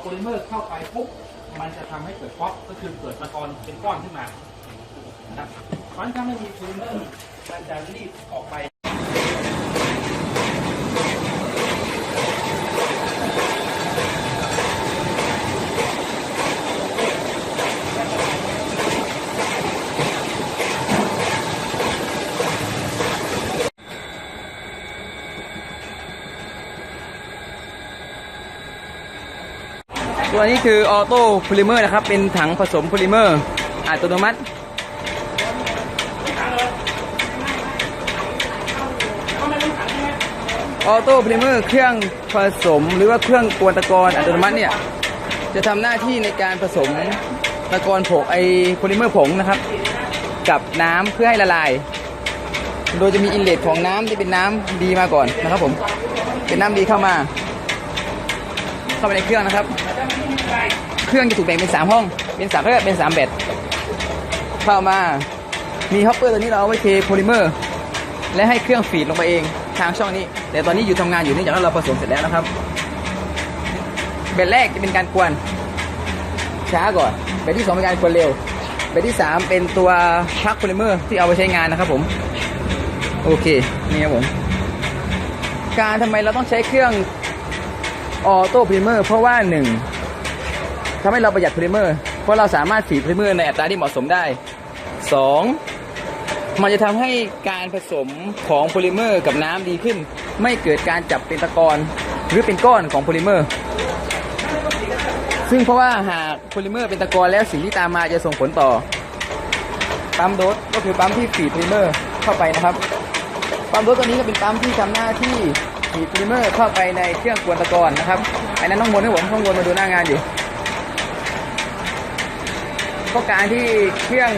โพลิเมอร์เข้าไปปุ๊บมันจะทำให้เกิดฟอปก็คือเกิดตะกอนเป็นก้อนขึ้นมานะครับเพราะฉะนั้นถ้าไม่มีโพลิเมอร์มันจะรีบออกไป ตัวนี้คือออโต้โพลิเมอร์นะครับ เป็นถังผสมโพลิเมอร์อัตโนมัติ ออโต้โพลิเมอร์เครื่องผสมหรือว่าเครื่องกวนตะกอนอัตโนมัติเนี่ย จะทำหน้าที่ในการผสมตะกอนผงไอโพลิเมอร์ผงนะครับ กับน้ำเพื่อให้ละลาย โดยจะมีอินเลทของน้ำที่เป็นน้ำดีมาก่อนนะครับผม เป็นน้ำดีเข้ามา เข้าไปในเครื่องนะครับ เครื่องจะถูกแบ่งเป็น3ห้อง เป็น3ามเรียกว่าเป็น3แบตเข้ามา มีฮอปเปอร์ตัวนี้เราเอาไว้เทโพลิเมอร์ และให้เครื่องฟีดลงไปเองทางช่องนี้ แต่ตอนนี้อยู่ทำงานอยู่เนื่องจากเราผสมเสร็จแล้วนะครับ แบตแรกจะเป็นการกวนช้าก่อน แบตที่2เป็นการกวนเร็ว แบตที่ 3 เป็นตัวพักโพลิเมอร์ที่เอาไปใช้งานนะครับผม โอเค นี่ครับผม การทำไมเราต้องใช้เครื่อง ออโต้พลิเมอร์เพราะว่าหนึ่งทำให้เราประหยัดพลิเมอร์เพราะเราสามารถฝีพลิเมอร์ในอัตราที่เหมาะสมได้สองมันจะทำให้การผสมของโพลิเมอร์กับน้ำดีขึ้น ไม่เกิดการจับเป็นตะกอนหรือเป็นก้อนของโพลิเมอร์ ซึ่งเพราะว่าหากโพลิเมอร์เป็นตะกอนแล้วสิ่งที่ตามมาจะส่งผลต่อปั๊มโดสก็คือปั๊มที่ฟีพลิเมอร์เข้าไปนะครับปั๊มรถตัวนี้ก็เป็นปั๊มที่ทำหน้าที่ ฉีดโพลิเมอร์เข้าไปในเครื่องกวนตะกอนนะครับอันนั้นต้องวนให้ผมต้องวนมาดูหน้างานอยู่เพราะการที่เครื่อง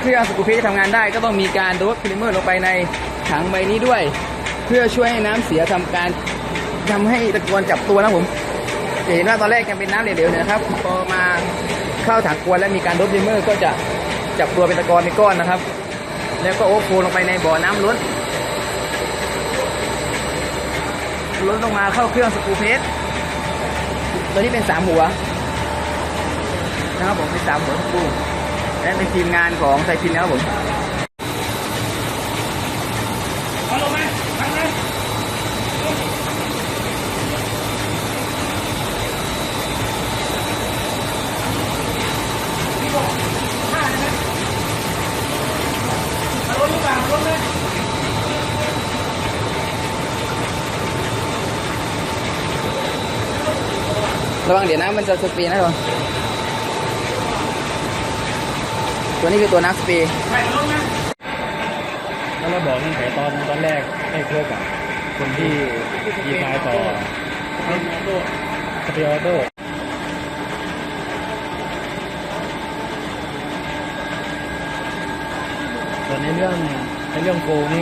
เครื่องสกูเพจะทำงานได้ ก็ต้องมีการโดสโพลิเมอร์ลงไปในถังใบนี้ด้วย เพื่อช่วยให้น้ำเสียทำการทำให้ตะกอนจับตัวนะผมเห็นว่าตอนแรกยังเป็นน้ำเหลวๆนะครับพอมาเข้าถังกวนแล้วมีการโดสโพลิเมอร์ก็จะจับตัวเป็นตะกอนเป็นก้อนนะครับ แล้วก็โอ้โฟลงไปในบ่อน้ำล้น ล้นลงมาเข้าเครื่องสกูเพสตัวนี้เป็นสามหัวนะครับผมเป็นสามหัวสกูและเป็นทีมงานของไซพินนะครับผมมาลงไหม ระวังเดี๋ยวน้ำมันจะสปีดนะทุกคนตัวนี้คือตัวนักสปีดแล้วเราบอกตั้งแต่ตอนตอนแรกให้เพื่อกับคนที่ดีไซน์ต่อสเปียร์โต้ส่วนในเรื่องในเรื่องโกนี่